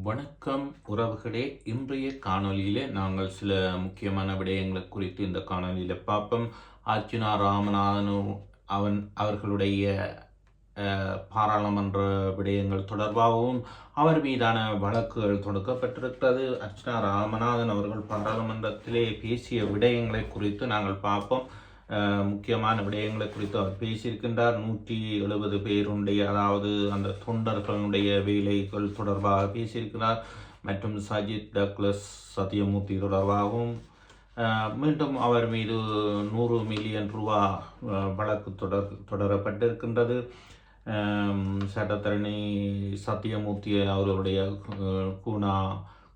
வணக்கம் உறவுகளே. இன்றைய காணொளியிலே நாங்கள் சில முக்கியமான விடயங்களை குறித்து இந்த காணொலியில் பார்ப்போம். அர்ஜுனா ராமநாதனு அவன் அவர்களுடைய பாராளுமன்ற விடயங்கள் தொடர்பாகவும் அவர் மீதான வழக்குகள் தொடுக்கப்பட்டிருக்கிறது. அர்ச்சனா ராமநாதன் அவர்கள் பாராளுமன்றத்திலே பேசிய விடயங்களை குறித்து நாங்கள் பார்ப்போம். முக்கியமான விடயங்களை குறித்து அவர் பேசியிருக்கின்றார். நூற்றி எழுபது பேருடைய அதாவது அந்த தொண்டர்களுடைய வேலைகள் தொடர்பாக பேசியிருக்கிறார். மற்றும் சஜித் டக்ளஸ் சத்யமூர்த்தி தொடர்பாகவும் மீண்டும் அவர் மீது நூறு மில்லியன் ரூபா வழக்கு தொடர் தொடரப்பட்டிருக்கின்றது. சட்டத்தரணி சத்யமூர்த்தி அவர்களுடைய அஹ், கூனா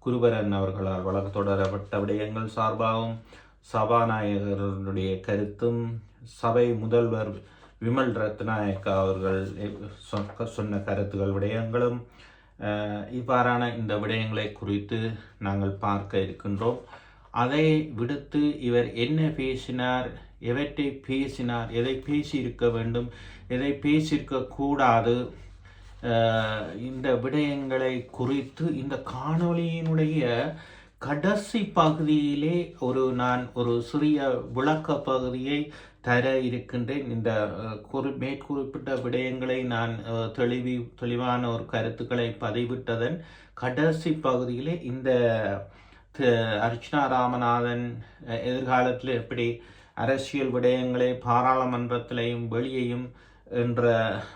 குருபரன் அவர்களால் வழக்கு தொடரப்பட்ட விடயங்கள் சார்பாகவும் சபாநாயகருடைய கருத்தும் சபை முதல்வர் விமல் ரத்நாயக்கா அவர்கள் சொ- சொன்ன கருத்துகள் விடயங்களும் இவ்வாறான இந்த விடயங்களை குறித்து நாங்கள் பார்க்க இருக்கின்றோம். அதை விடுத்து இவர் என்ன பேசினார் எவற்றை பேசினார் எதை பேசியிருக்க வேண்டும் எதை பேசியிருக்க கூடாது இந்த விடயங்களை குறித்து இந்த காணொலியினுடைய கடைசி பகுதியிலே ஒரு நான் ஒரு சிறிய விளக்க பகுதியை தர இருக்கின்றேன். இந்த குறி மேற்குறிப்பிட்ட விடயங்களை நான் தெளிவி தெளிவான ஒரு கருத்துக்களை பதிவிட்டதன் கடைசி பகுதியிலே இந்த அர்ச்சனா ராமநாதன் எதிர்காலத்தில் எப்படி அரசியல் விடயங்களை பாராளுமன்றத்திலையும் வெளியையும் என்ற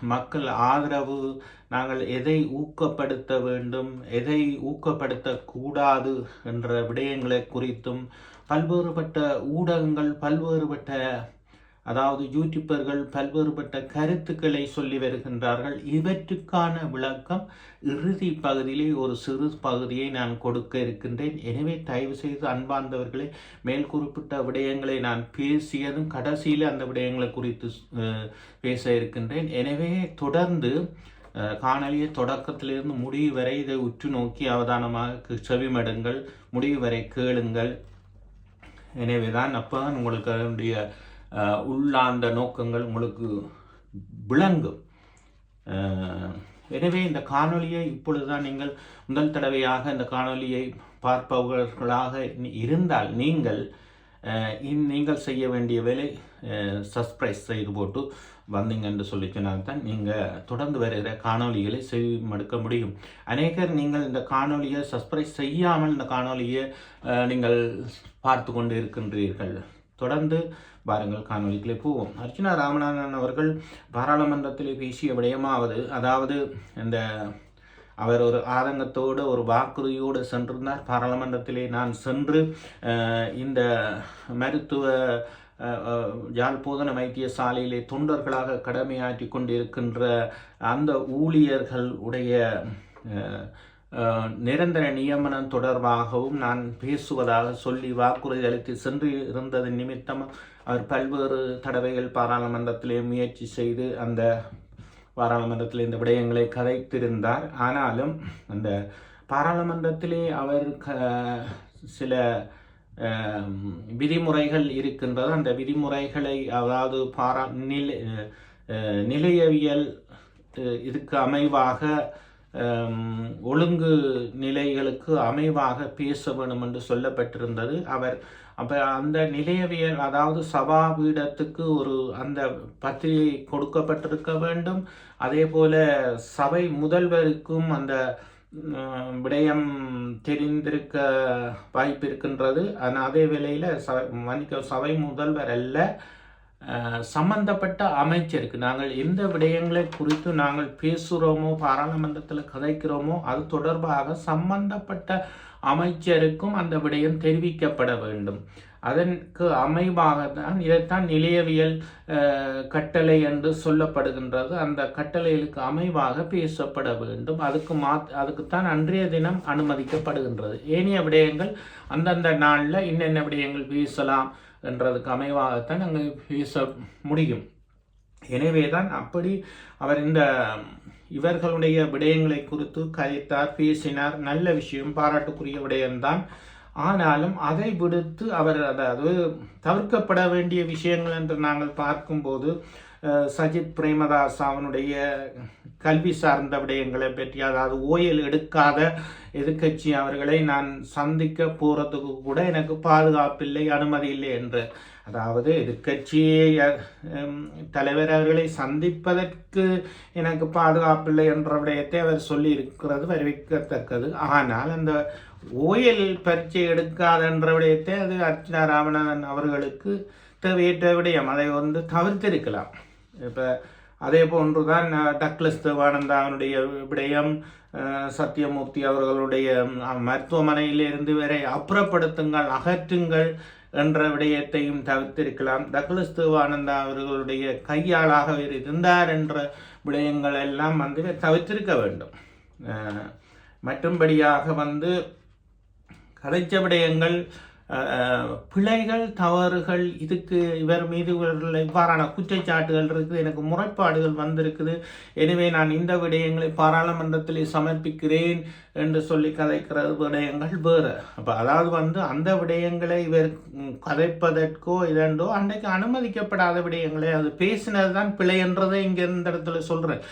மக்கள் ஆதரவு நாங்கள் எதை ஊக்கப்படுத்த வேண்டும் எதை ஊக்கப்படுத்தக்கூடாது என்ற விடயங்களை குறித்தும் பல்வேறுபட்ட ஊடகங்கள் பல்வேறுபட்ட அதாவது யூடியூபர்கள் பல்வேறுபட்ட கருத்துக்களை சொல்லி வருகின்றார்கள். இவற்றுக்கான விளக்கம் இறுதி பகுதியிலே ஒரு சிறு பகுதியை நான் கொடுக்க இருக்கின்றேன். எனவே தயவு செய்து அன்பார்ந்தவர்களே மேல் குறிப்பிட்ட விடயங்களை நான் பேசியதும் கடைசியில் அந்த விடயங்களை குறித்து பேச இருக்கின்றேன். எனவே தொடர்ந்து காணொலியை தொடக்கத்திலிருந்து முடிவு வரை இதை உற்று நோக்கி அவதானமாக செவிமடுங்கள். முடிவு வரை கேளுங்கள். எனவே தான் அப்போ உங்களுக்கு அதனுடைய உள்ளார்ந்த நோக்கங்கள் உங்களுக்கு விளங்கும். எனவே இந்த காணொலியை இப்பொழுதுதான் நீங்கள் முதல் தடவையாக இந்த காணொளியை பார்ப்பவர்களாக இருந்தால் நீங்கள் இன் நீங்கள் செய்ய வேண்டிய வேலை சப்ஸ்கிரைப் செய்து போட்டு வந்தீங்க என்று சொல்லி சொன்னால் தான் நீங்கள் தொடர்ந்து வருகிற காணொளிகளை செவிமடுக்க முடியும். அநேகர் நீங்கள் இந்த காணொலியை சப்ஸ்கிரைப் செய்யாமல் இந்த காணொளியை நீங்கள் பார்த்து கொண்டு இருக்கின்றீர்கள். தொடர்ந்து பாருங்கள் காணொலிகளை போவோம். அர்ச்சனா ராமநாதன் அவர்கள் பாராளுமன்றத்தில் பேசிய விடயமாவது அதாவது இந்த அவர் ஒரு ஆதங்கத்தோடு ஒரு வாக்குறுதியோடு சென்றிருந்தார். பாராளுமன்றத்திலே நான் சென்று இந்த மருத்துவ அஹ், வைத்தியசாலையிலே தொண்டர்களாக கடமையாற்றி கொண்டிருக்கின்ற அந்த ஊழியர்கள் உடைய நிரந்தர நியமனம் தொடர்பாகவும் நான் பேசுவதாக சொல்லி வாக்குறுதி அளித்து சென்று இருந்தது நிமித்தம் அவர் பல்வேறு தடவைகள் பாராளுமன்றத்திலே முயற்சி செய்து அந்த பாராளுமன்றத்தில் இந்த விடயங்களை கதைத்திருந்தார். ஆனாலும் அந்த பாராளுமன்றத்திலே அவர் க சில விதிமுறைகள் இருக்கின்றது. அந்த விதிமுறைகளை அதாவது பாரா நிலை நிலையவியல் இதுக்கு அமைவாக ஒழுங்கு நிலைகளுக்கு அமைவாக பேச வேண்டும் என்று சொல்லப்பட்டிருந்தது. அவர் அப்போ அந்த நிலையவியல் அதாவது சபா பீடத்துக்கு ஒரு அந்த பத்திரிகை கொடுக்கப்பட்டிருக்க வேண்டும். அதே போல சபை முதல்வருக்கும் அந்த விடயம் தெரிந்திருக்க வாய்ப்பு இருக்கின்றது. ஆனால் அதே வேளையில் ச மன்னிக்க சபை முதல்வர் அல்ல. சம்பந்தப்பட்ட அமைச்சருக்கு நாங்கள் எந்த விடயங்களை குறித்து நாங்கள் பேசுகிறோமோ பாராளுமன்றத்தில் கதைக்கிறோமோ அது தொடர்பாக சம்பந்தப்பட்ட அமைச்சருக்கும் அந்த விடயம் தெரிவிக்கப்பட வேண்டும். அதற்கு அமைவாக தான் இதைத்தான் நிலையவியல் கட்டளை என்று சொல்லப்படுகின்றது. அந்த கட்டளைகளுக்கு அமைவாக பேசப்பட வேண்டும். அதுக்கு மா அதுக்குத்தான் அன்றைய தினம் அனுமதிக்கப்படுகின்றது. ஏனைய விடயங்கள் அந்தந்த நாளில் இன்னென்ன விடயங்கள் பேசலாம் என்றதுக்கு அமைவாகத்தான் அங்கே பேச முடியும். எனவே தான் அப்படி அவர் இந்த இவர்களுடைய விடயங்களை குறித்து கதைத்தார் பேசினார். நல்ல விஷயம் பாராட்டுக்குரிய விடயம்தான். ஆனாலும் அதை விடுத்து அவர் அதாவது தவிர்க்கப்பட வேண்டிய விஷயங்கள் என்று நாங்கள் பார்க்கும்போது சஜித் பிரேமதாஸ் அவனுடைய கல்வி சார்ந்த விடயங்களை பற்றி அதாவது ஓயல் எடுக்காத எதிர்க்கட்சி அவர்களை நான் சந்திக்க போகிறதுக்கு கூட எனக்கு பாதுகாப்பில்லை அனுமதி இல்லை என்று. அதாவது எதிர்க்கட்சியை தலைவர் அவர்களை சந்திப்பதற்கு எனக்கு பாதுகாப்பில்லை என்ற விடயத்தை அவர் சொல்லி இருக்கிறது வரவேற்கத்தக்கது ஆனால் அந்த ஓயல் பரீட்சை எடுக்காத என்ற விடயத்தை அது அர்ச்சனா ராமநாதன் அவர்களுக்கு தேவையற்ற விடயம். அதை வந்து தவிர்த்திருக்கலாம். இப்போ அதே போன்று தான் டக்ளஸ் தேவானந்தா அவனுடைய விடயம் சத்யமூர்த்தி அவர்களுடைய மருத்துவமனையிலிருந்து வரை அப்புறப்படுத்துங்கள் அகற்றுங்கள் என்ற விடயத்தையும் தவிர்த்திருக்கலாம். டக்ளஸ் தேவானந்தா அவர்களுடைய கையாளாக இருந்தார் என்ற விடயங்கள் எல்லாம் வந்து தவிர்த்திருக்க வேண்டும். மற்றும்படியாக வந்து கதைச்ச விடயங்கள் பிழைகள் தவறுகள் இதுக்கு இவர் மீது இவர்கள் இவ்வாறான குற்றச்சாட்டுகள் இருக்குது எனக்கு முறைப்பாடுகள் வந்திருக்குது. எனவே நான் இந்த விடயங்களை பாராளுமன்றத்தில் சமர்ப்பிக்கிறேன். என்று சொல்லி கதைக்கிறது விடயங்கள் வேறு. அப்போ அதாவது வந்து அந்த விடயங்களை இவர் கதைப்பதற்கோ இரண்டோ அன்றைக்கு அனுமதிக்கப்படாத விடயங்களை அது பேசினது தான் பிழை என்றதை இங்கே இந்த இடத்துல சொல்கிறேன்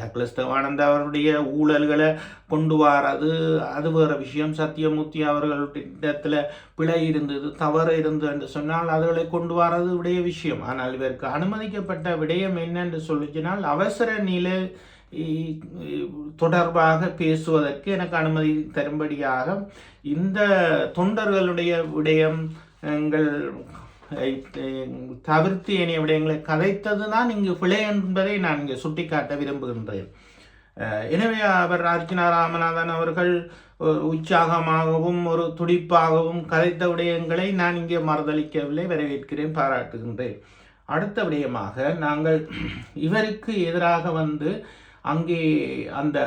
டக்ளஸ் தேவானந்த அவருடைய ஊழல்களை கொண்டு வாரது அது வேறு விஷயம். சத்தியமூர்த்தி அவர்களிடத்தில் பிழை இருந்தது தவறு இருந்தது என்று சொன்னால் அதுகளை கொண்டு வரது விடைய விஷயம். ஆனால் இவருக்கு அனுமதிக்கப்பட்ட விடயம் என்னென்று சொல்லிச்சினால் அவசர நிலை தொடர்பாக பேசுவதற்கு எனக்கு அனுமதி தரும்படியாக இந்த தொண்டர்களுடைய விடயம் எங்கள் தவிர்த்து ஏனைய விடயங்களை கதைத்தது தான் இங்கு பிழை என்பதை நான் இங்கே சுட்டிக்காட்ட விரும்புகின்றேன். எனவே அவர் அர்ச்சனா ராமநாதன் அவர்கள் ஒரு உற்சாகமாகவும் ஒரு துடிப்பாகவும் கதைத்த விடயங்களை நான் இங்கே மறுதளிக்கவில்லை வரவேற்கிறேன் பாராட்டுகின்றேன். அடுத்த விடயமாக நாங்கள் இவருக்கு எதிராக வந்து அங்கே அந்த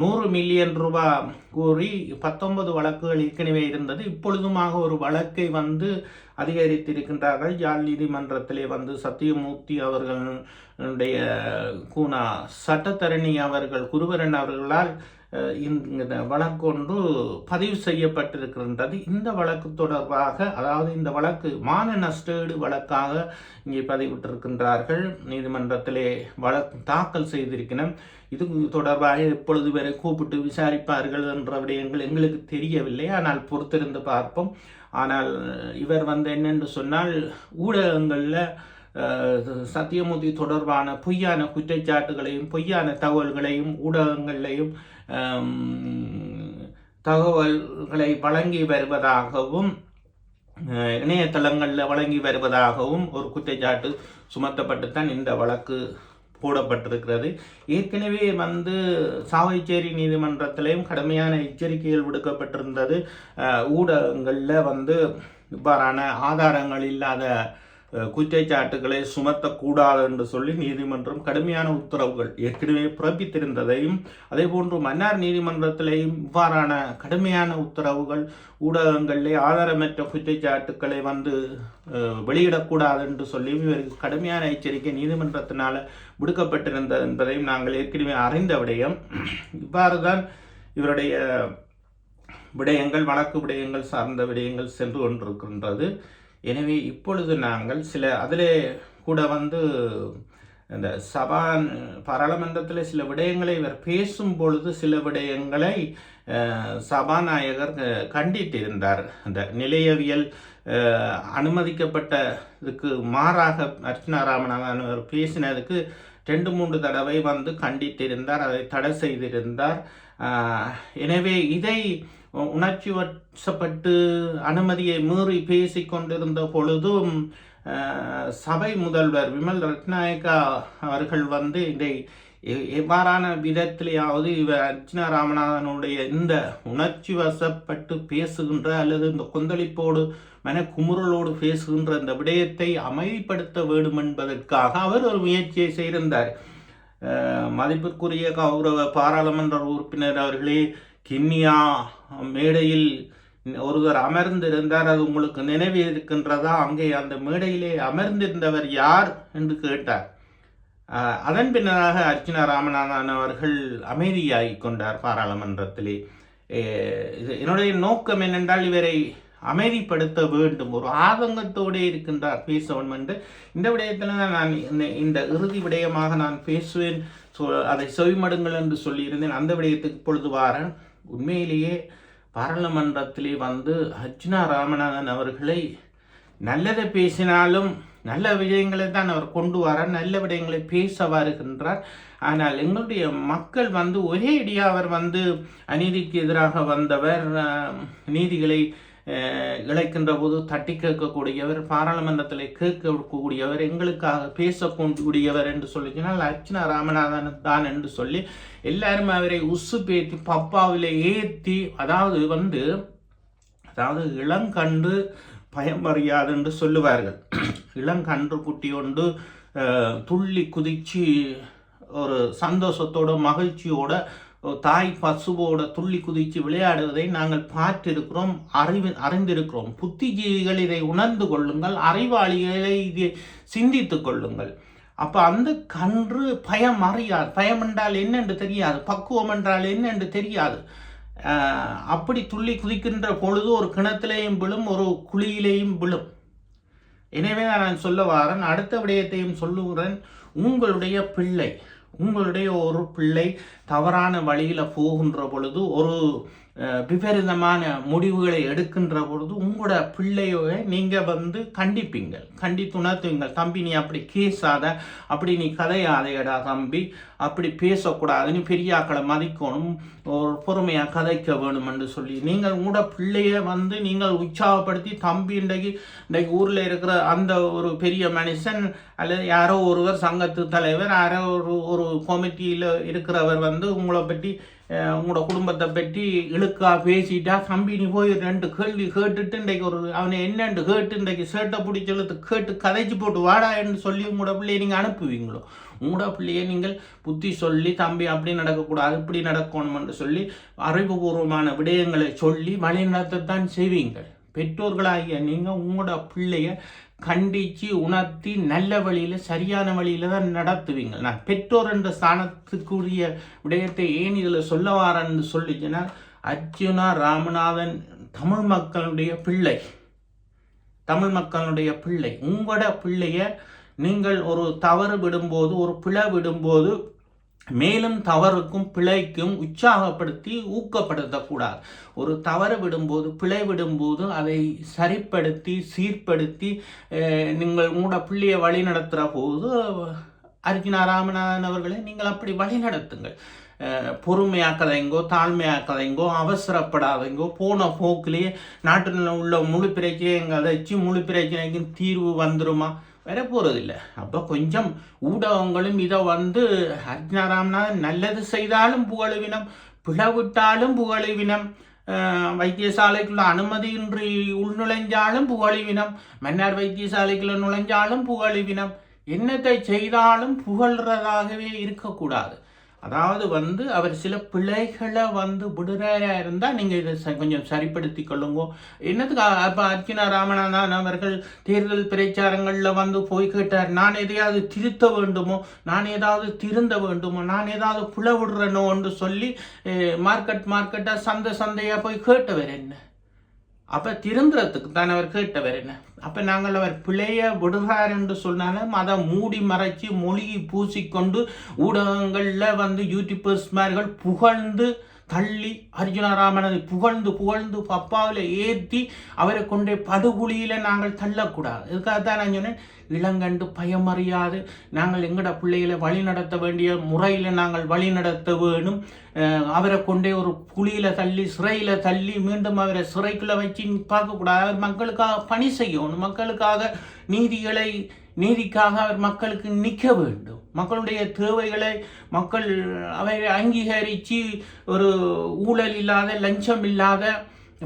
நூறு மில்லியன் ரூபாய் கூறி பத்தொன்பது வழக்குகள் ஏற்கனவே இருந்தது. இப்பொழுதுமாக ஒரு வழக்கை வந்து அதிகரித்திருக்கின்றார்கள். யாழ் நீதிமன்றத்திலே வந்து சத்தியமூர்த்தி அவர்களுடைய கூனா சட்டத்தரணி அவர்கள் குருவரன் அவர்களால் இந்த வழக்கொன்று பதிவு செய்யப்பட்டிருக்கின்றது. இந்த வழக்கு தொடர்பாக அதாவது இந்த வழக்கு மான நஷ்டஈடு வழக்காக இங்கே பதிவிட்டிருக்கின்றார்கள். நீதிமன்றத்திலே வழக்கு தாக்கல் செய்திருக்கிறோம் இது தொடர்பாக எப்பொழுது வரை கூப்பிட்டு விசாரிப்பார்கள் என்ற விடயங்கள் எங்களுக்கு தெரியவில்லை. ஆனால் பொறுத்திருந்து பார்ப்போம். ஆனால் இவர் வந்து என்னென்று சொன்னால் ஊடகங்களில் சத்தியமூர்த்தி தொடர்பான பொய்யான குற்றச்சாட்டுகளையும் பொய்யான தகவல்களையும் ஊடகங்களையும் தகவல்களை வழங்கி வருவதாகவும் இணையதளங்களில் வழங்கி வருவதாகவும் ஒரு குற்றச்சாட்டு சுமத்தப்பட்டுத்தான் இந்த வழக்கு போடப்பட்டிருக்கிறது. ஏற்கனவே வந்து சாவைச்சேரி நீதிமன்றத்திலையும் கடுமையான எச்சரிக்கைகள் விடுக்கப்பட்டிருந்தது. ஊடகங்களில் வந்து இவ்வாறான ஆதாரங்கள் இல்லாத குற்றச்சாட்டுகளை சுமத்தக்கூடாது என்று சொல்லி நீதிமன்றம் கடுமையான உத்தரவுகள் ஏற்கனவே பிறப்பித்திருந்ததையும் அதே போன்று மன்னார் நீதிமன்றத்திலேயும் இவ்வாறான கடுமையான உத்தரவுகள் ஊடகங்களிலே ஆதாரமற்ற குற்றச்சாட்டுக்களை வந்து வெளியிடக்கூடாது என்று சொல்லி இவருக்கு கடுமையான எச்சரிக்கை நீதிமன்றத்தினால விடுக்கப்பட்டிருந்தது என்பதையும் நாங்கள் ஏற்கனவே அறிந்த விடயம். இவ்வாறு தான் இவருடைய விடயங்கள் வழக்கு விடயங்கள் சார்ந்த விடயங்கள் சென்று கொண்டிருக்கின்றது. எனவே இப்பொழுது நாங்கள் சில அதிலே கூட வந்து இந்த சபா பாராளுமன்றத்தில் சில விடயங்களை இவர் பேசும் பொழுது சில விடயங்களை சபாநாயகர் அஹ், கண்டித்திருந்தார். அந்த நிலையவியல் அனுமதிக்கப்பட்ட இதுக்கு மாறாக அர்ச்சனாராமநாதன் அவர் பேசினதுக்கு ரெண்டு மூன்று தடவை வந்து கண்டித்திருந்தார் அதை தடை செய்திருந்தார். எனவே இதை உணர்ச்சி வசப்பட்டு அனுமதியை மீறி பேசி கொண்டிருந்த பொழுதும் சபை முதல்வர் விமல் ரத்நாயக்கா அவர்கள் வந்து இதை எவ்வாறான விதத்திலேயாவது இவர் அர்ஜுனா ராமநாதனுடைய இந்த உணர்ச்சி வசப்பட்டு பேசுகின்ற அல்லது இந்த கொந்தளிப்போடு மன குமுறலோடு பேசுகின்ற இந்த விடயத்தை அமைதிப்படுத்த வேண்டும் என்பதற்காக அவர் ஒரு முயற்சியை செய்திருந்தார். மதிப்புக்குரிய மதிப்பிற்குரிய கௌரவ பாராளுமன்ற உறுப்பினர் அவர்களே கிண்ணியா மேடையில் ஒருவர் அமர்ந்திருந்தார் அது உங்களுக்கு நினைவு இருக்கின்றதா? அங்கே அந்த மேடையிலே அமர்ந்திருந்தவர் யார் என்று கேட்டார். அதன் பின்னராக அர்ச்சனா ராமநாதன் அவர்கள் அமைதியாகி கொண்டார் பாராளுமன்றத்திலே. இது என்னுடைய நோக்கம் என்னென்றால் இவரை அமைதிப்படுத்த வேண்டும். ஒரு ஆதங்கத்தோடு இருக்கின்றார் பேசவன் என்று. இந்த விடயத்தில் தான் நான் இந்த- இந்த இறுதி விடயமாக நான் பேசுவேன். சொ அதை செவிமடுங்கள் என்று சொல்லியிருந்தேன். அந்த விடயத்துக்கு இப்பொழுது வாரன். உண்மையிலேயே பாராளுமன்றத்திலே வந்து அர்ஜுனா ராமநாதன் அவர்களை நல்லதை பேசினாலும் நல்ல விடயங்களை தான் அவர் கொண்டு வரார் நல்ல விடயங்களை பேச வருகின்றார். ஆனால் எங்களுடைய மக்கள் வந்து ஒரே அடியாக அவர் வந்து அநீதிக்கு எதிராக வந்தவர் நீதிகளை இழைக்கின்ற போது தட்டி கேட்கக்கூடியவர் பாராளுமன்றத்தில் கேட்கக்கூடியவர் எங்களுக்காக பேசக்கூடியவர் என்று சொல்லிச்சினால் அர்ச்சனா ராமநாதன் தான் என்று சொல்லி எல்லாரும் அவரை உசு பேத்தி பப்பாவில் ஏற்றி அதாவது வந்து அதாவது இளங்கன்று பயமறியாது என்று சொல்லுவார்கள். இளங்கன்று குட்டி ஒன்று துள்ளி குதிச்சு ஒரு சந்தோஷத்தோட மகிழ்ச்சியோட தாய் பசுவோட துள்ளி குதித்து விளையாடுவதை நாங்கள் பார்த்திருக்கிறோம் அறிவு அறிந்திருக்கிறோம். புத்திஜீவிகள் இதை உணர்ந்து கொள்ளுங்கள் அறிவாளிகளை இதை சிந்தித்து கொள்ளுங்கள். அப்போ அந்த கன்று பயம் அறியாது. பயம் என்றால் என்னென்று தெரியாது. பக்குவம் என்றால் என்னென்று தெரியாது. அப்படி துள்ளி குதிக்கின்ற பொழுது ஒரு கிணத்திலேயும் விழும் ஒரு குழியிலேயும் விழும். எனவே நான் சொல்ல வாரேன் அடுத்த விடயத்தையும் சொல்லுகிறேன். உங்களுடைய பிள்ளை உங்களுடைய ஒரு பிள்ளை தவறான வழியில் போகின்ற பொழுது ஒரு அஹ், விபரீதமான முடிவுகளை எடுக்கின்ற பொழுது உங்களோட பிள்ளையோட நீங்கள் வந்து கண்டிப்பீங்க. கண்டித்து உணர்த்துவீங்க தம்பி நீ அப்படி கேசாத அப்படி நீ கதையாதையடா தம்பி அப்படி பேசக்கூடாது நீ பெரியாக்களை மதிக்கணும் ஒரு பொறுமையாக கதைக்க வேணும் என்று சொல்லி நீங்கள் உங்களோட பிள்ளைய வந்து நீங்கள் உற்சாகப்படுத்தி தம்பி இன்றைக்கு இன்றைக்கு ஊரில் இருக்கிற அந்த ஒரு பெரிய மனுஷன் அல்லது யாரோ ஒருவர் சங்கத்து தலைவர் யாரோ ஒரு ஒரு கமிட்டியில் இருக்கிறவர் வந்து உங்களை பற்றி உங்களோட குடும்பத்தை பற்றி இழுக்கா பேசிட்டா தம்பி நீ போய் ரெண்டு கேள்வி கேட்டுட்டு இன்றைக்கு ஒரு அவனை என்னென்று கேட்டு இன்றைக்கு சேட்டை பிடிச்சி இழுத்து கேட்டு கதைச்சு போட்டு வாடா என்று சொல்லி உங்களோட பிள்ளையை நீங்கள் அனுப்புவீங்களோ? உங்களோட பிள்ளையை நீங்கள் புத்தி சொல்லி தம்பி அப்படி நடக்கக்கூடாது இப்படி நடக்கணும்னு சொல்லி அறிவுபூர்வமான விடயங்களை சொல்லி வழிநடத்தத்தான் செய்வீங்கள். பெற்றோர்களாகிய நீங்கள் உங்களோட பிள்ளைய கண்டித்து உணர்த்தி நல்ல வழியில் சரியான வழியில் தான் நடத்துவீங்க. நான் பெற்றோர் என்ற ஸ்தானத்துக்குரிய விடயத்தை ஏன் இதில் சொல்ல வாரேன்னு சொல்லிச்சுன்னா அர்ஜுனா ராமநாதன் தமிழ் மக்களுடைய பிள்ளை. தமிழ் மக்களுடைய பிள்ளை. உங்களோட பிள்ளைய நீங்கள் ஒரு தவறு விடும்போது ஒரு பிழை விடும்போது மேலும் தவறுக்கும் பிழைக்கும் உற்சாகப்படுத்தி ஊக்கப்படுத்தக்கூடாது. ஒரு தவறு விடும்போது பிழை விடும்போது அதை சரிப்படுத்தி சீர்படுத்தி நீங்கள் உங்களோட பிள்ளையை வழி நடத்துகிற போது அர்ஜுனா ராமநாதன் அவர்களை நீங்கள் அப்படி வழி நடத்துங்கள். அஹ், பொறுமையாக்கதைங்கோ தாழ்மையாக்கதைங்கோ அவசரப்படாதீங்கோ போன போக்கிலேயே நாட்டில் உள்ள முழு அதை கதைச்சு முழு பிரச்சனைக்கும் தீர்வு வந்துருமா? வரப்போறதில்லை. அப்போ கொஞ்சம் ஊடகங்களும் இதை வந்து அர்ஜுனா நல்லது செய்தாலும் புகழுவினம் பிளவிட்டாலும் புகழுவினம் வைத்தியசாலைக்குள்ள அனுமதியின்றி உள்நுழைஞ்சாலும் புகழிவினம் மன்னார் வைத்தியசாலைக்குள்ள நுழைஞ்சாலும் புகழிவினம். என்னத்தை செய்தாலும் புகழ்றதாகவே இருக்கக்கூடாது. அதாவது வந்து அவர் சில பிழைகளை வந்து விடுறாரா இருந்தால் நீங்கள் இதை ச- கொஞ்சம் சரிப்படுத்தி கொள்ளுங்க. என்னதுக்கு அப்போ அர்ச்சனா ராமநாதன் அவர்கள் தேர்தல் பிரச்சாரங்களில் வந்து போய் கேட்டார் நான் எதையாவது திருத்த வேண்டுமோ நான் ஏதாவது திருந்த வேண்டுமோ நான் ஏதாவது புல விடுறேனோன்னு சொல்லி மார்க்கெட் மார்க்கெட்டாக சந்தை சந்தையாக போய் கேட்டவர் என்ன? அப்போ திருந்துறதுக்கு தான் அவர் கேட்டவர் என்ன? அப்போ நாங்கள் அவர் பிழைய விடுகிறார் என்று சொன்னாலும் அதை மூடி மறைச்சி மொழியை பூசிக்கொண்டு ஊடகங்களில் வந்து யூடியூபர்ஸ்மார்கள் புகழ்ந்து தள்ளி அர்ஜுனராமனது புகழ்ந்து புகழ்ந்து பப்பாவில் ஏற்றி அவரை கொண்டே படுகுழியில் நாங்கள் தள்ளக்கூடாது. இதுக்காக தான் நான் சொன்னேன். இளங்கண்டு பயமறியாது. நாங்கள் எங்கட பிள்ளைகளை வழி நடத்த வேண்டிய முறையில் நாங்கள் வழி நடத்த வேணும். அவரை கொண்டே ஒரு குழியில் தள்ளி சிறையில் தள்ளி மீண்டும் அவரை சிறைக்குள்ளே வச்சு பார்க்கக்கூடாது. அவர் மக்களுக்காக பணி செய்யணும். மக்களுக்காக நீதிகளை நீதிக்காக அவர் மக்களுக்கு நிற்க வேண்டும். மக்களுடைய தேவைகளை மக்கள் அவை அங்கீகரித்து ஒரு ஊழல் இல்லாத லஞ்சம் இல்லாத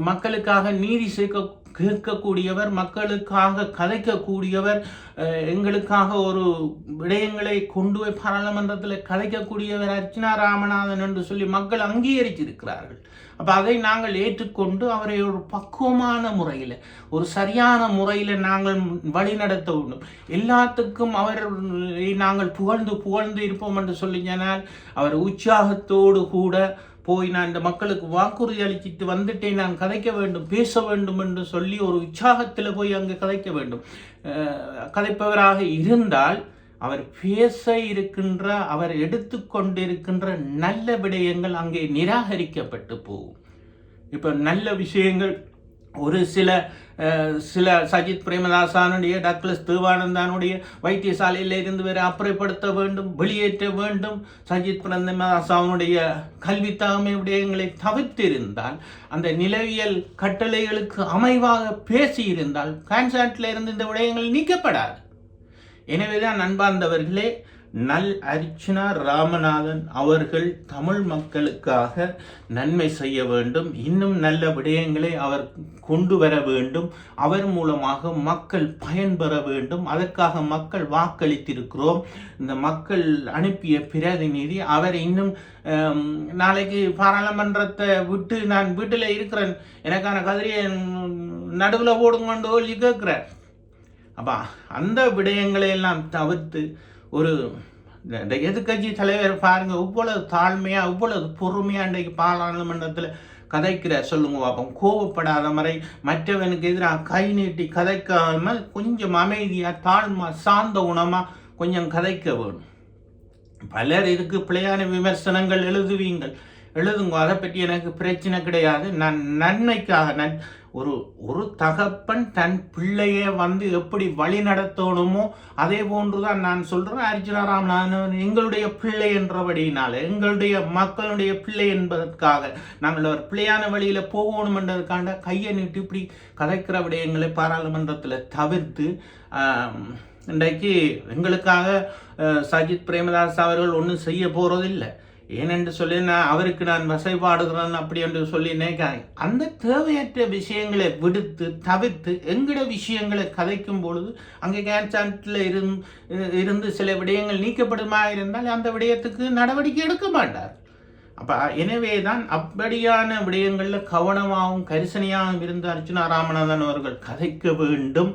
மக்களுக்காக நீதி சேர்க்க கேட்கக்கூடியவர் மக்களுக்காக கதைக்கக்கூடியவர் எங்களுக்காக ஒரு விடயங்களை கொண்டு போய் பாராளுமன்றத்தில் கதைக்கக்கூடியவர் அர்ச்சனா ராமநாதன் என்று சொல்லி மக்கள் அங்கீகரிச்சிருக்கிறார்கள் அப்போ அதை நாங்கள் ஏற்றுக்கொண்டு அவரை ஒரு பக்குவமான முறையில் ஒரு சரியான முறையில் நாங்கள் வழிநடத்த வேண்டும். எல்லாத்துக்கும் அவர் நாங்கள் புகழ்ந்து புகழ்ந்து இருப்போம் என்று சொல்லி அவர் உற்சாகத்தோடு கூட போய் நான் இந்த மக்களுக்கு வாக்குறுதி அளிச்சிட்டு வந்துட்டேன் நான் கதைக்க வேண்டும் பேச வேண்டும் என்று சொல்லி ஒரு உற்சாகத்தில் போய் அங்கே கதைக்க வேண்டும். கதைப்பவராக இருந்தால் அவர் பேச இருக்கின்ற அவர் எடுத்துக்கொண்டிருக்கின்ற நல்ல விடயங்கள் அங்கே நிராகரிக்கப்பட்டு போகும். இப்போ நல்ல விஷயங்கள் ஒரு சில சில சஜித் பிரேமதாசானுடைய டக்ளஸ் தேவானந்தானுடைய வைத்தியசாலையில் இருந்து வேற அப்புறப்படுத்த வேண்டும் வெளியேற்ற வேண்டும். சஜித் பிரேமதாசாவுடைய கல்வி தகமை விடயங்களை தவிர்த்திருந்தால் அந்த நிலவியல் கட்டளைகளுக்கு அமைவாக பேசியிருந்தால் கான்சாட்டில் இருந்து இந்த விடயங்கள் நீக்கப்படாது. எனவேதான் அன்பார்ந்தவர்களே நல் அர்ச்சனா ராமநாதன் அவர்கள் தமிழ் மக்களுக்காக நன்மை செய்ய வேண்டும் இன்னும் நல்ல விடயங்களை அவர் கொண்டு வர வேண்டும் அவர் மூலமாக மக்கள் பயன்பெற வேண்டும் அதற்காக மக்கள் வாக்களித்திருக்கிறோம். இந்த மக்கள் அனுப்பிய பிரதிநிதி அவர் இன்னும் நாளைக்கு பாராளுமன்றத்தை விட்டு நான் வீட்டில் இருக்கிறேன். எனக்கான கதிரியை நடுவில் போடுங்கன்னு சொல்லி கேட்குறேன் அப்போ அந்த விடயங்களை எல்லாம் தவிர்த்து ஒரு இந்த- இந்த தலைவர் பாருங்கள் இவ்வளவு தாழ்மையாக இவ்வளவு பொறுமையாக இன்றைக்கு பாராளுமன்றத்தில் கதைக்கிற சொல்லுங்க பார்ப்போம் கோவப்படாத மாதிரி மற்றவனுக்கு எதிராக கை நீட்டி கதைக்காமல் கொஞ்சம் அமைதியாக தாழ்மா சாந்த உணமாக கொஞ்சம் கதைக்க வேணும். பலர் இதுக்கு பிழையான விமர்சனங்கள் எழுதுவீங்கள். எழுதுங்க அதை பற்றி எனக்கு பிரச்சனை கிடையாது. நான் நன்மைக்காக நன் ஒரு ஒரு தகப்பன் தன் பிள்ளையை வந்து எப்படி வழி நடத்தணுமோ அதே போன்றுதான் நான் சொல்கிறேன் அர்ஜுனா நான் எங்களுடைய பிள்ளை என்றபடியினால எங்களுடைய மக்களுடைய பிள்ளை என்பதற்காக நாங்கள் அவர் பிள்ளையான வழியில் போகணும் என்றதுக்காண்ட கையை நீட்டி இப்படி கதைக்கிற விடயங்களை பாராளுமன்றத்தில் தவிர்த்து இன்றைக்கு எங்களுக்காக சஜித் பிரேமதாஸ் அவர்கள் ஒன்றும் செய்ய போகிறதில்லை ஏனென்று சொல்லி நான் அவருக்கு நான் வசைபாடுகிறேன் அப்படி என்று சொல்லி நினைக்காங்க அந்த தேவையற்ற விஷயங்களை விடுத்து தவிர்த்து எங்கட விஷயங்களை கதைக்கும் பொழுது அங்கே கேன்சாட்டில் இருந்து இருந்து சில விடயங்கள் நீக்கப்படுமா இருந்தால் அந்த விடயத்துக்கு நடவடிக்கை எடுக்க மாட்டார். அப்போ எனவே தான் அப்படியான விடயங்களில் கவனமாகவும் கரிசனையாகவும் இருந்த அர்ச்சுனா ராமநாதன் அவர்கள் கதைக்க வேண்டும்.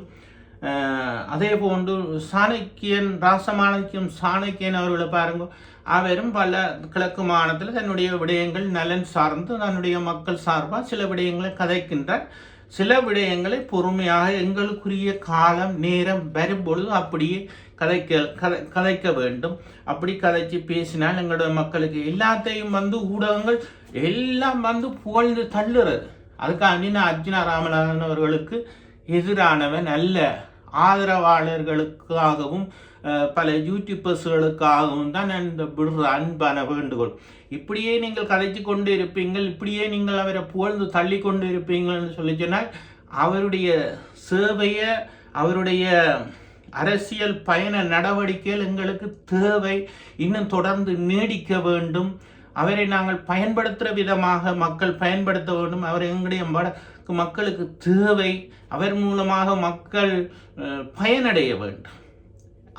அதே போன்று சாணக்கியன் ராசமாணக்கியம் சாணக்கியன் அவர்களை பாருங்கள் அவரும் பல கிழக்கு மாநிலத்தில் தன்னுடைய விடயங்கள் நலன் சார்ந்து தன்னுடைய மக்கள் சார்பாக சில விடயங்களை கதைக்கின்றார். சில விடயங்களை பொறுமையாக எங்களுக்குரிய காலம் நேரம் வரும்பொழுது அப்படியே கதைக்க கதை கதைக்க வேண்டும். அப்படி கதைச்சு பேசினால் எங்களுடைய மக்களுக்கு எல்லாத்தையும் வந்து ஊடகங்கள் எல்லாம் வந்து புகழ்ந்து தள்ளுறது. அதுக்காண்டி நான் அர்ஜுனா ராமநாதன் அவர்களுக்கு எதிரானவன் அல்ல. ஆதரவாளர்களுக்காகவும் பல யூடியூபர்ஸ்களுக்காகவும் தான் நான் இந்த விடுற அன்பான வேண்டுகோள் இப்படியே நீங்கள் கதைச்சு கொண்டு இருப்பீங்கள் இப்படியே நீங்கள் அவரை புகழ்ந்து தள்ளி கொண்டு இருப்பீங்கள்னு சொல்லி சொன்னால் அவருடைய சேவையை அவருடைய அரசியல் பயண நடவடிக்கைகள் எங்களுக்கு தேவை. இன்னும் தொடர்ந்து நீடிக்க வேண்டும். அவரை நாங்கள் பயன்படுத்துகிற விதமாக மக்கள் பயன்படுத்த வேண்டும். அவர் எங்களுடைய மக்களுக்கு தேவை. அவர் மூலமாக மக்கள் பயனடைய வேண்டும்.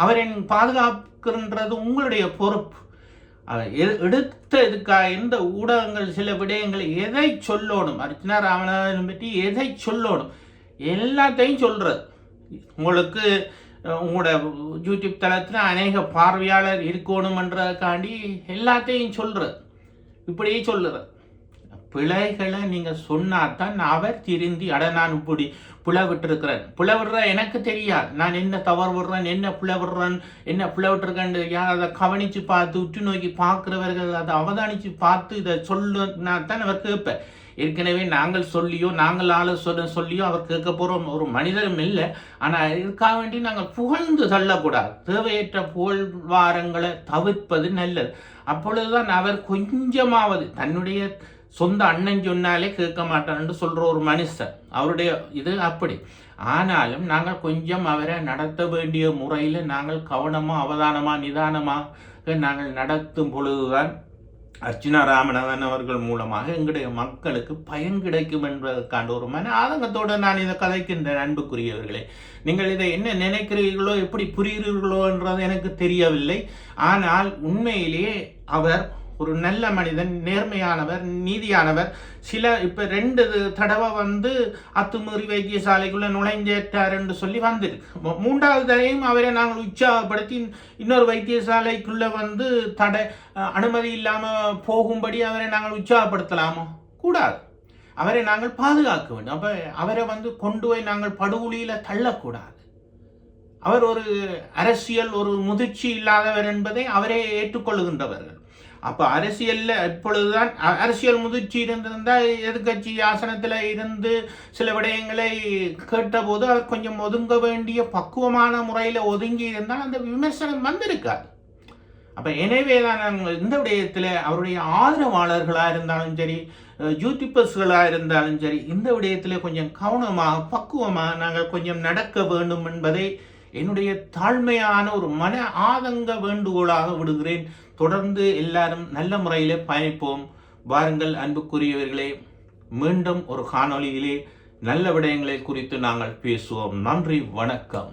அவரை பாதுகாக்கின்றது உங்களுடைய பொறுப்பு. எடுத்த இதுக்காக இந்த ஊடகங்கள் சில விடயங்களை எதை சொல்லணும்? அர்ச்சனா ராமநாதன் பற்றி எதை சொல்லணும்? எல்லாத்தையும் சொல்கிறது உங்களுக்கு உங்களோட யூடியூப் தளத்தில் அநேக பார்வையாளர் இருக்கணுமன்றதுக்காண்டி எல்லாத்தையும் சொல்கிறது இப்படியே சொல்லுறது. பிழைகளை நீங்கள் சொன்னாதான் அவர் திருந்தி அட நான் இப்படி புலவிட்டிருக்கிறேன் புலவிடுற எனக்கு தெரியாது. நான் என்ன தவறு விடுறேன் என்ன பிழை என்ன பிழை யார் அதை கவனித்து பார்த்து உற்று நோக்கி பார்க்குறவர்கள் அதை அவதானித்து பார்த்து இதை சொல்லுனா தான் அவர் கேட்பேன் ஏற்கனவே நாங்கள் சொல்லியோ நாங்கள் ஆலோசனை சொல்லியோ அவர் கேட்க போகிறோம் ஒரு மனிதரும் இல்லை. ஆனால் இதுக்காக வேண்டி நாங்கள் புகழ்ந்து தள்ளக்கூடாது. தேவையற்ற புகழ்வாரங்களை தவிர்ப்பது நல்லது. அப்பொழுதுதான் அவர் கொஞ்சமாவது தன்னுடைய சொந்த அண்ணன் சொன்னாலே கேட்க மாட்டான்னு சொல்கிற ஒரு மனுஷன். அவருடைய இது அப்படி. ஆனாலும் நாங்கள் கொஞ்சம் அவரை நடத்த வேண்டிய முறையில் நாங்கள் கவனமாக அவதானமாக நிதானமாக நாங்கள் நடத்தும் பொழுதுதான் அர்ச்சனா ராமநாதன் அவர்கள் மூலமாக எங்களுடைய மக்களுக்கு பயன் கிடைக்கும் என்பதற்கான ஒரு மன ஆதங்கத்தோடு நான் இதை கதைக்கின்றேன். அன்புக்குரியவர்களே நீங்கள் இதை என்ன நினைக்கிறீர்களோ எப்படி புரிகிறீர்களோ என்றது எனக்கு தெரியவில்லை. ஆனால் உண்மையிலேயே அவர் ஒரு நல்ல மனிதன் நேர்மையானவர் நீதியானவர். சில இப்போ ரெண்டு தடவை வந்து அத்துமீறி வைத்தியசாலைக்குள்ளே நுழைஞ்சேற்றார் என்று சொல்லி வந்திருக்கு. மூன்றாவது தடையும் அவரை நாங்கள் உற்சாகப்படுத்தி இன்னொரு வைத்தியசாலைக்குள்ளே வந்து தடை அனுமதி இல்லாமல் போகும்படி அவரை நாங்கள் உற்சாகப்படுத்தலாமோ? கூடாது. அவரை நாங்கள் பாதுகாக்க வேண்டும். அப்போ அவரை வந்து கொண்டு போய் நாங்கள் படுகொலியில் தள்ளக்கூடாது. அவர் ஒரு அரசியல் ஒரு முதிர்ச்சி இல்லாதவர் என்பதை அவரே ஏற்றுக்கொள்ளுகின்றவர்கள் அப்போ அரசியலில் இப்பொழுதுதான் அரசியல் முதிர்ச்சி இருந்திருந்தால் எதிர்கட்சி ஆசனத்தில் இருந்து சில விடயங்களை கேட்டபோது அவர் கொஞ்சம் ஒதுங்க வேண்டிய பக்குவமான முறையில் ஒதுங்கி இருந்தால் அந்த விமர்சனம் வந்திருக்காது. அப்போ எனவே தான் நாங்கள் இந்த விடயத்தில் அவருடைய ஆதரவாளர்களாக இருந்தாலும் சரி அஹ், யூடியூபர்ஸ்களாக இருந்தாலும் சரி இந்த விடயத்தில் கொஞ்சம் கவனமாக பக்குவமாக நாங்கள் கொஞ்சம் நடக்க வேண்டும் என்பதை என்னுடைய தாழ்மையான ஒரு மன ஆதங்க வேண்டுகோளாக விடுகிறேன். தொடர்ந்து எல்லாரும் நல்ல முறையில் பயணிப்போம். வாருங்கள் அன்புக்குரியவர்களே மீண்டும் ஒரு காணொளியிலே நல்ல விடயங்களை குறித்து நாங்கள் பேசுவோம். நன்றி வணக்கம்.